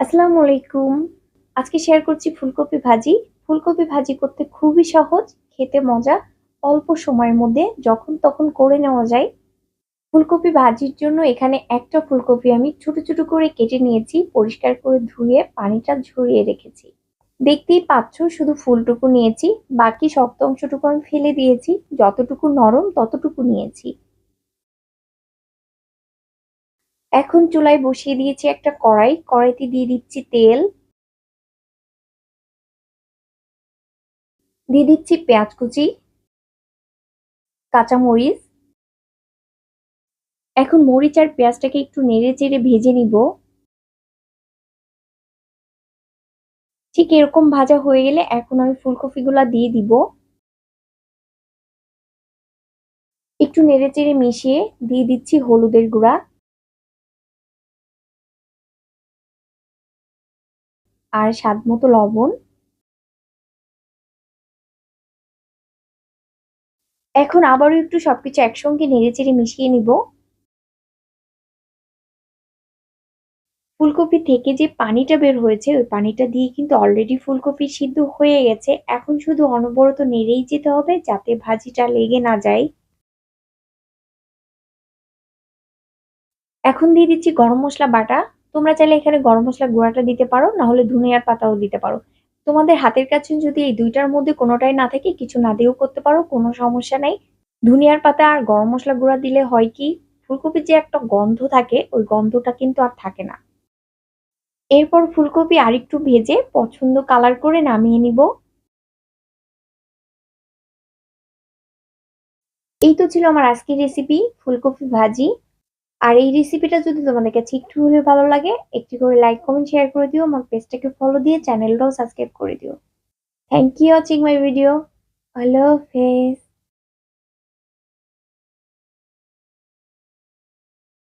আসসালামু আলাইকুম আজকে শেয়ার করছি ফুলকপি ভাজি। ফুলকপি ভাজি করতে খুবই সহজ, খেতে মজা, অল্প সময়ের মধ্যে যখন তখন করে নেওয়া যায়। ফুলকপি ভাজির জন্য এখানে একটা ফুলকপি আমি ছোট ছোট করে কেটে নিয়েছি, পরিষ্কার করে ধুয়ে পানিটা ঝরিয়ে রেখেছি। দেখতেই পাচ্ছ, শুধু ফুলটুকু নিয়েছি, বাকি শক্ত অংশটুকু আমি ফেলে দিয়েছি, যতটুকু নরম ততটুকু নিয়েছি। এখন চুলায় বসিয়ে দিয়েছি একটা কড়াই। কড়াইতে দিয়ে দিচ্ছি তেল। দিয়ে দিচ্ছি পেঁয়াজ কুচি, কাঁচামরিচ। এখন মরিচ আর পেঁয়াজটাকে একটু নেড়ে চেড়ে ভেজে নিব। ঠিক এরকম ভাজা হয়ে গেলে এখন আমি ফুলকপিগুলা দিয়ে দিব। একটু নেড়ে চেড়ে মিশিয়ে দিয়ে দিচ্ছি হলুদের গুঁড়া। আর স্বাদ মতো লবণ। এখন আবারও একটু সবকিছু একসঙ্গে নেড়েচেড়ে মিশিয়ে নিব। ফুলকপি থেকে যে পানিটা বের হয়েছে, ওই পানিটা দিয়ে কিন্তু অলরেডি ফুলকপি সিদ্ধ হয়ে গেছে। এখন শুধু অনবরত নেড়েই যেতে হবে যাতে ভাজিটা লেগে না যায়। এখন দিয়ে দিচ্ছি গরম মশলা বাটা। তোমরা চাইলে এখানে গরম মশলা গুঁড়াটা দিতে পারো না হলে ধনিয়ার পাতাও দিতে পারো। তোমাদের হাতের কাছে যদি এই দুইটার মধ্যে কোনোটাই না থাকে, কিছু না দিয়েও করতে পারো, কোনো সমস্যা নেই। ধনিয়ার পাতা আর গরম মশলা গুঁড়া দিলে হয় কি ফুলকপির যে একটা গন্ধ থাকে, ওই গন্ধটা কিন্তু আর থাকে না। এরপর ফুলকপি আর একটু ভেজে পছন্দ কালার করে নামিয়ে নিব। এই তো ছিল আমার আজকের রেসিপি ফুলকপি ভাজি। আর এই রেসিপিটা যদি তোমাদের কাছে একটু হলে ভালো লাগে, একটি করে লাইক কমেন্ট শেয়ার করে দিও, আমার পেজটাকে ফলো দিয়ে চ্যানেলটাও সাবস্ক্রাইব করে দিও। Thank you watching my video hello হাফেজ